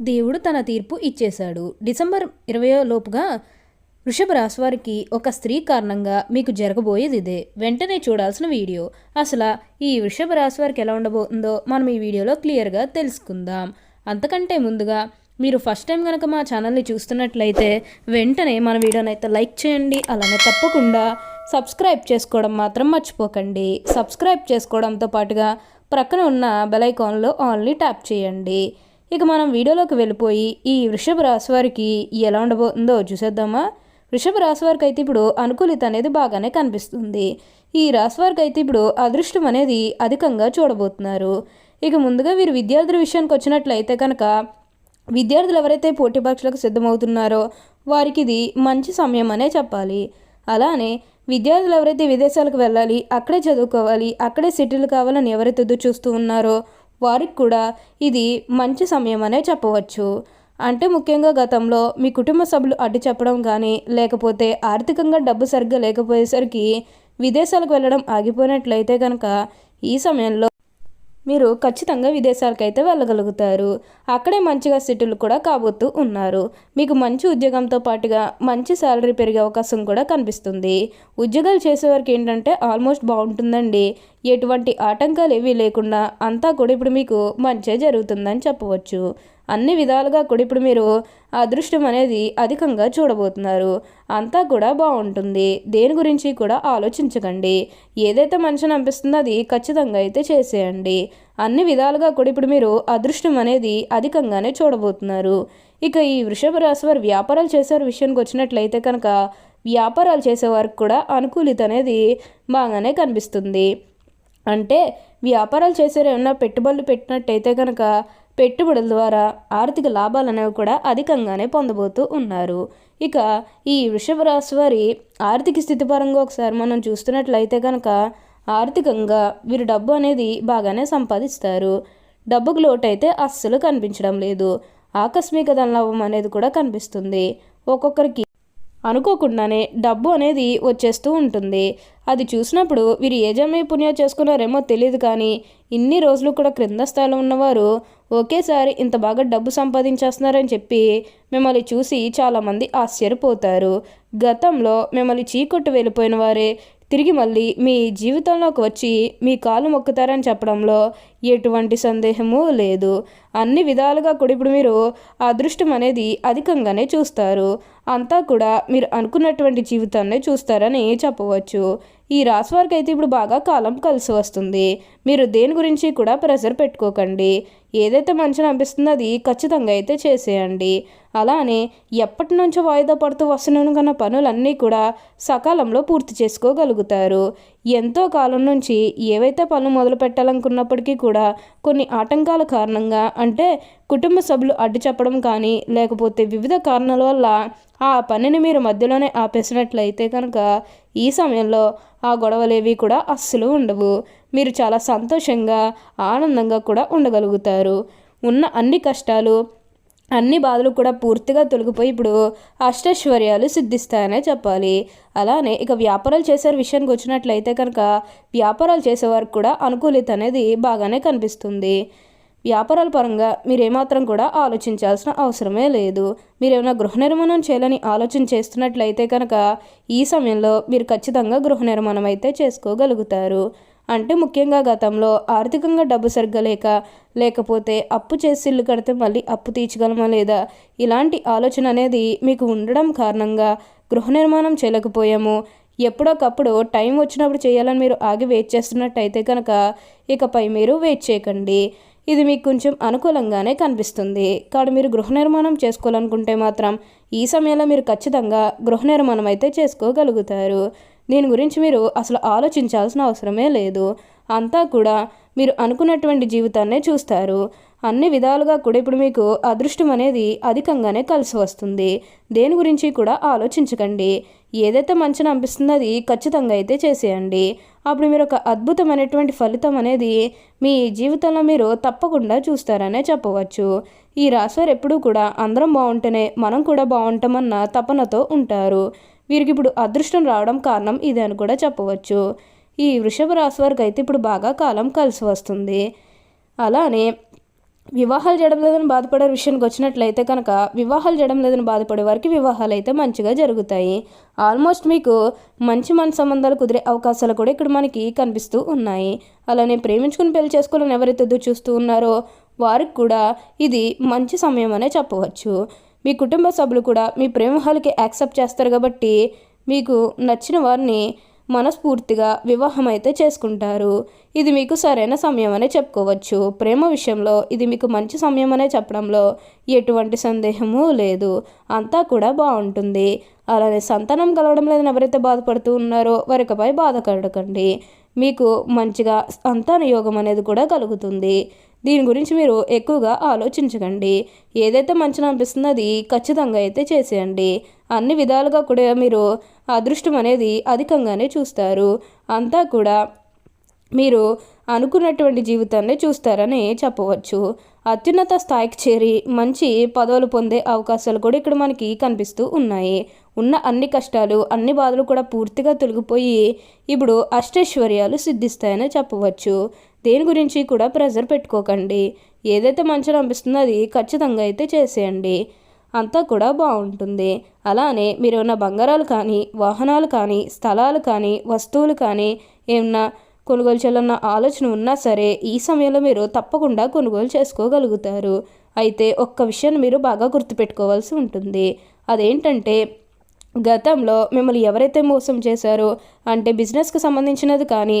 దేవుడు తన తీర్పు ఇచ్చేశాడు. డిసెంబర్ ఇరవయో లోపుగా వృషభ రాశివారికి ఒక స్త్రీ కారణంగా మీకు జరగబోయేది ఇదే. వెంటనే చూడాల్సిన వీడియో. అసలు ఈ వృషభ రాశివారికి ఎలా ఉండబోతుందో మనం ఈ వీడియోలో క్లియర్గా తెలుసుకుందాం. అంతకంటే ముందుగా మీరు ఫస్ట్ టైం కనుక మా ఛానల్ని చూస్తున్నట్లయితే వెంటనే మన వీడియోని అయితే లైక్ చేయండి. అలానే తప్పకుండా సబ్స్క్రైబ్ చేసుకోవడం మాత్రం మర్చిపోకండి. సబ్స్క్రైబ్ చేసుకోవడంతో పాటుగా ప్రక్కన ఉన్న బెల్ ఐకాన్లో ఆన్లీ ట్యాప్ చేయండి. ఇక మనం వీడియోలోకి వెళ్ళిపోయి ఈ వృషభ రాశి వారికి ఎలా ఉండబోతుందో చూసేద్దామా? వృషభ రాశి వారికి అయితే ఇప్పుడు అనుకూలిత అనేది బాగానే కనిపిస్తుంది. ఈ రాశి వారికి అయితే ఇప్పుడు అదృష్టం అనేది అధికంగా చూడబోతున్నారు. ఇక ముందుగా వీరు విద్యార్థుల విషయానికి వచ్చినట్లయితే కనుక విద్యార్థులు ఎవరైతే పోటీ పరీక్షలకు సిద్ధమవుతున్నారో వారికి ఇది మంచి సమయం అనే చెప్పాలి. అలానే విద్యార్థులు ఎవరైతే విదేశాలకు వెళ్ళాలి అక్కడే చదువుకోవాలి అక్కడే సెటిల్ కావాలని ఎవరైతే ఎదురు చూస్తూ ఉన్నారో వారికి కూడా ఇది మంచి సమయం అనే చెప్పవచ్చు. అంటే ముఖ్యంగా గతంలో మీ కుటుంబ సభ్యులు అడ్డు చెప్పడం కానీ లేకపోతే ఆర్థికంగా డబ్బు సరిగ్గా లేకపోయేసరికి విదేశాలకు వెళ్ళడం ఆగిపోయినట్లయితే కనుక ఈ సమయంలో మీరు ఖచ్చితంగా విదేశాలకైతే వెళ్ళగలుగుతారు. అక్కడే మంచిగా సెటిల్ కూడా కాబోతూ ఉన్నారు. మీకు మంచి ఉద్యోగంతో పాటుగా మంచి శాలరీ పెరిగే అవకాశం కూడా కనిపిస్తుంది. ఉద్యోగాలు చేసేవారికి ఏంటంటే ఆల్మోస్ట్ బాగుంటుందండి. ఎటువంటి ఆటంకాలు ఏవీ లేకుండా అంతా కూడా ఇప్పుడు మీకు మంచిగా జరుగుతుందని చెప్పవచ్చు. అన్ని విధాలుగా కూడా ఇప్పుడు మీరు అదృష్టం అనేది అధికంగా చూడబోతున్నారు. అంతా కూడా బాగుంటుంది. దేని గురించి కూడా ఆలోచించకండి. ఏదైతే మనిషిని అనిపిస్తుందో అది ఖచ్చితంగా అయితే చేసేయండి. అన్ని విధాలుగా కూడా ఇప్పుడు మీరు అదృష్టం అనేది అధికంగానే చూడబోతున్నారు. ఇక ఈ వృషభ రాశి వారు వ్యాపారాలు చేసే విషయానికి వచ్చినట్లయితే కనుక వ్యాపారాలు చేసేవారికి కూడా అనుకూలిత అనేది బాగానే కనిపిస్తుంది. అంటే వ్యాపారాలు చేసేవారు ఏమన్నా పెట్టుబడులు పెట్టినట్టయితే కనుక పెట్టుబడుల ద్వారా ఆర్థిక లాభాలనేవి కూడా అధికంగానే పొందబోతూ ఉన్నారు. ఇక ఈ వృషభ రాశి వారి ఆర్థిక స్థితి పరంగా ఒకసారి మనం చూస్తున్నట్లయితే కనుక ఆర్థికంగా వీరు డబ్బు అనేది బాగానే సంపాదిస్తారు. డబ్బుకు లోటైతే అస్సలు కనిపించడం లేదు. ఆకస్మిక ధనలాభం అనేది కూడా కనిపిస్తుంది. ఒక్కొక్కరికి అనుకోకుండానే డబ్బు అనేది వచ్చేస్తూ ఉంటుంది. అది చూసినప్పుడు వీరు ఏ పుణ్యం చేసుకున్నారేమో తెలియదు కానీ ఇన్ని రోజులు కూడా క్రింద స్థాయిలో ఉన్నవారు ఒకేసారి ఇంత బాగా డబ్బు సంపాదించేస్తున్నారని చెప్పి మిమ్మల్ని చూసి చాలామంది ఆశ్చర్యపోతారు. గతంలో మిమ్మల్ని చీకొట్టు వెళ్ళిపోయిన వారే తిరిగి మళ్ళీ మీ జీవితంలోకి వచ్చి మీ కాలు మొక్కుతారని చెప్పడంలో ఎటువంటి సందేహము లేదు. అన్ని విధాలుగా కూడా ఇప్పుడు మీరు అదృష్టం అనేది అధికంగానే చూస్తారు. అంతా కూడా మీరు అనుకున్నటువంటి జీవితాన్ని చూస్తారని చెప్పవచ్చు. ఈ రాశి వారికి అయితే ఇప్పుడు బాగా కాలం కలిసి వస్తుంది. మీరు దేని గురించి కూడా ప్రెషర్ పెట్టుకోకండి. ఏదైతే మంచిని అనిపిస్తుందో అది ఖచ్చితంగా అయితే చేసేయండి. అలానే ఎప్పటి నుంచో వాయిదా పడుతూ వస్తున్నాను కన్నా పనులన్నీ కూడా సకాలంలో పూర్తి చేసుకోగలుగుతారు. ఎంతో కాలం నుంచి ఏవైతే పనులు మొదలు పెట్టాలనుకున్నప్పటికీ కూడా కొన్ని ఆటంకాల కారణంగా అంటే కుటుంబ సభ్యులు అడ్డు చెప్పడం కానీ లేకపోతే వివిధ కారణాల వల్ల ఆ పనిని మీరు మధ్యలోనే ఆపేసినట్లయితే కనుక ఈ సమయంలో ఆ గొడవలేవి కూడా అస్సలు ఉండవు. మీరు చాలా సంతోషంగా ఆనందంగా కూడా ఉండగలుగుతారు. ఉన్న అన్ని కష్టాలు అన్ని బాధలు కూడా పూర్తిగా తొలగిపోయి ఇప్పుడు అష్టైశ్వర్యాలు సిద్ధిస్తాయనే చెప్పాలి. అలానే ఇక వ్యాపారాలు చేసే విషయానికి వచ్చినట్లయితే కనుక వ్యాపారాలు చేసేవారికి కూడా అనుకూలిత అనేది బాగానే కనిపిస్తుంది. వ్యాపారాల పరంగా మీరు ఏమాత్రం కూడా ఆలోచించాల్సిన అవసరమే లేదు. మీరు ఏమైనా గృహ నిర్మాణం చేయాలని ఆలోచన చేస్తున్నట్లయితే కనుక ఈ సమయంలో మీరు ఖచ్చితంగా గృహ నిర్మాణం అయితే చేసుకోగలుగుతారు. అంటే ముఖ్యంగా గతంలో ఆర్థికంగా డబ్బు సరిగ్గా లేక లేకపోతే అప్పు చేసి ఇల్లు కడితే మళ్ళీ అప్పు తీర్చగలమా లేదా? ఇలాంటి ఆలోచన అనేది మీకు ఉండడం కారణంగా గృహ నిర్మాణం చేయలేకపోయాము. ఎప్పుడోకప్పుడు టైం వచ్చినప్పుడు చేయాలని మీరు ఆగి వెయిట్ చేస్తున్నట్టయితే కనుక ఇకపై మీరు వెయిట్ చేయకండి. ఇది మీకు కొంచెం అనుకూలంగానే కనిపిస్తుంది. కాబట్టి మీరు గృహ నిర్మాణం చేసుకోవాలనుకుంటే మాత్రం ఈ సమయంలో మీరు ఖచ్చితంగా గృహ నిర్మాణం అయితే చేసుకోగలుగుతారు. దీని గురించి మీరు అసలు ఆలోచించాల్సిన అవసరమే లేదు. అంతా కూడా మీరు అనుకున్నటువంటి జీవితాన్నే చూస్తారు. అన్ని విధాలుగా కూడా ఇప్పుడు మీకు అదృష్టం అనేది అధికంగానే కలిసి వస్తుంది. దేని గురించి కూడా ఆలోచించకండి. ఏదైతే మంచిని అనిపిస్తుందో అది ఖచ్చితంగా అయితే చేసేయండి. అప్పుడు మీరు ఒక అద్భుతమైనటువంటి ఫలితం అనేది మీ జీవితంలో మీరు తప్పకుండా చూస్తారనే చెప్పవచ్చు. ఈ రాశివారు ఎప్పుడూ కూడా అందరం బాగుంటేనే మనం కూడా బాగుంటామన్న తపనతో ఉంటారు. వీరికి ఇప్పుడు అదృష్టం రావడం కారణం ఇదే అని కూడా చెప్పవచ్చు. ఈ వృషభ రాశి వారికి అయితే ఇప్పుడు బాగా కాలం కలిసి వస్తుంది. అలానే వివాహాలు చేయడం లేదని బాధపడే విషయానికి వచ్చినట్లయితే కనుక వివాహాలు చేయడం లేదని బాధపడే వారికి వివాహాలు అయితే మంచిగా జరుగుతాయి. ఆల్మోస్ట్ మీకు మంచి మన సంబంధాలు కుదిరే అవకాశాలు కూడా ఇక్కడ మనకి కనిపిస్తూ ఉన్నాయి. అలానే ప్రేమించుకుని పెళ్ళి చేసుకోవాలని ఎవరైతే ఎదురు చూస్తూ ఉన్నారో వారికి కూడా ఇది మంచి సమయం అనే చెప్పవచ్చు. మీ కుటుంబ సభ్యులు కూడా మీ ప్రేమహాలకి యాక్సెప్ట్ చేస్తారు కాబట్టి మీకు నచ్చిన వారిని మనస్ఫూర్తిగా వివాహం అయితే చేసుకుంటారు. ఇది మీకు సరైన సమయం అనే చెప్పుకోవచ్చు. ప్రేమ విషయంలో ఇది మీకు మంచి సమయం అనే చెప్పడంలో ఎటువంటి సందేహము లేదు. అంతా కూడా బాగుంటుంది. అలానే సంతానం కలవడం లేదని ఎవరైతే బాధపడుతూ ఉన్నారో వారికపై బాధ కలగకండి. మీకు మంచిగా సంతాన యోగం అనేది కూడా కలుగుతుంది. దీని గురించి మీరు ఎక్కువగా ఆలోచించకండి. ఏదైతే మంచిగా అనిపిస్తుందో అది ఖచ్చితంగా అయితే చేసేయండి. అన్ని విధాలుగా కూడా మీరు అదృష్టం అనేది అధికంగానే చూస్తారు. అంతా కూడా మీరు అనుకున్నటువంటి జీవితాన్ని చూస్తారని చెప్పవచ్చు. అత్యున్నత స్థాయికి చేరి మంచి పదవులు పొందే అవకాశాలు కూడా ఇక్కడ మనకి కనిపిస్తూ ఉన్నాయి. ఉన్న అన్ని కష్టాలు అన్ని బాధలు కూడా పూర్తిగా తొలగిపోయి ఇప్పుడు అష్టైశ్వర్యాలు సిద్ధిస్తాయని చెప్పవచ్చు. దేని గురించి కూడా ప్రెజర్ పెట్టుకోకండి. ఏదైతే మంచిగా అనిపిస్తుందో అది ఖచ్చితంగా అయితే చేసేయండి. అంతా కూడా బాగుంటుంది. అలానే మీరు ఉన్న బంగారాలు కానీ వాహనాలు కానీ స్థలాలు కానీ వస్తువులు కానీ ఏమన్నా కొనుగోలు చేయాలన్న ఆలోచన ఉన్నా సరే ఈ సమయంలో మీరు తప్పకుండా కొనుగోలు చేసుకోగలుగుతారు. అయితే ఒక్క విషయాన్ని మీరు బాగా గుర్తుపెట్టుకోవాల్సి ఉంటుంది. అదేంటంటే గతంలో మిమ్మల్ని ఎవరైతే మోసం చేశారో అంటే బిజినెస్కి సంబంధించినది కానీ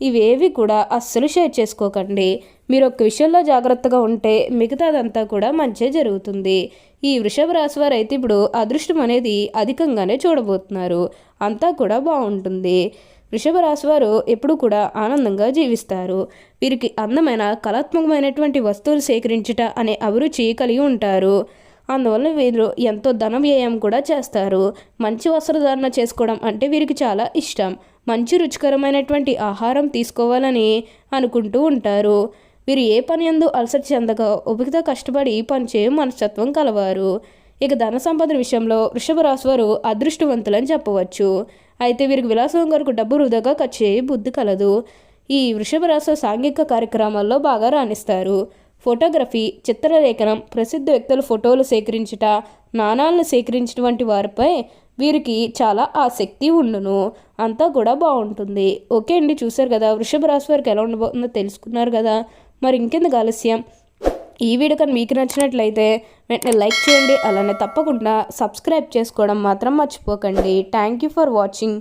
ఇవేవి కూడా అస్సలు షేర్ చేసుకోకండి. మీరు ఒక్క విషయంలో జాగ్రత్తగా ఉంటే మిగతాదంతా కూడా మంచే జరుగుతుంది. ఈ వృషభ రాశి వారు అయితే ఇప్పుడు అదృష్టం అనేది అధికంగానే చూడబోతున్నారు. అంతా కూడా బాగుంటుంది. వృషభ రాశి వారు ఎప్పుడు కూడా ఆనందంగా జీవిస్తారు. వీరికి అందమైన కళాత్మకమైనటువంటి వస్తువులు సేకరించుట అనే అభిరుచి కలిగి ఉంటారు. అందువల్ల వీరు ఎంతో ధన వ్యయం కూడా చేస్తారు. మంచి వస్త్రధారణ చేసుకోవడం అంటే వీరికి చాలా ఇష్టం. మంచి రుచికరమైనటువంటి ఆహారం తీసుకోవాలని అనుకుంటూ ఉంటారు. వీరు ఏ పని ఎందు అలసట చెందక ఉపికతో కష్టపడి పనిచే మనస్తత్వం కలవారు. ఇక ధన సంపద విషయంలో వృషభ రాశి వారు అదృష్టవంతులని చెప్పవచ్చు. అయితే వీరికి విలాసం కొరకు డబ్బు వృధాగా ఖర్చు బుద్ధి కలదు. ఈ వృషభ రాశి సాంఘిక కార్యక్రమాల్లో బాగా రాణిస్తారు. ఫోటోగ్రఫీ చిత్రలేఖనం ప్రసిద్ధ వ్యక్తుల ఫోటోలు సేకరించుట నాణాలను సేకరించిన వంటి వారిపై వీరికి చాలా ఆసక్తి ఉండును. అంతా కూడా బాగుంటుంది. ఓకే అండి చూసారు కదా? వృషభ రాశి వారికి ఎలా ఉండబోతుందో తెలుసుకున్నారు కదా? మరి ఇంకెందుకు ఆలస్యం? ఈ వీడియో కానీ మీకు నచ్చినట్లయితే వెంటనే లైక్ చేయండి. అలానే తప్పకుండా సబ్స్క్రైబ్ చేసుకోవడం మాత్రం మర్చిపోకండి. Thank you for watching.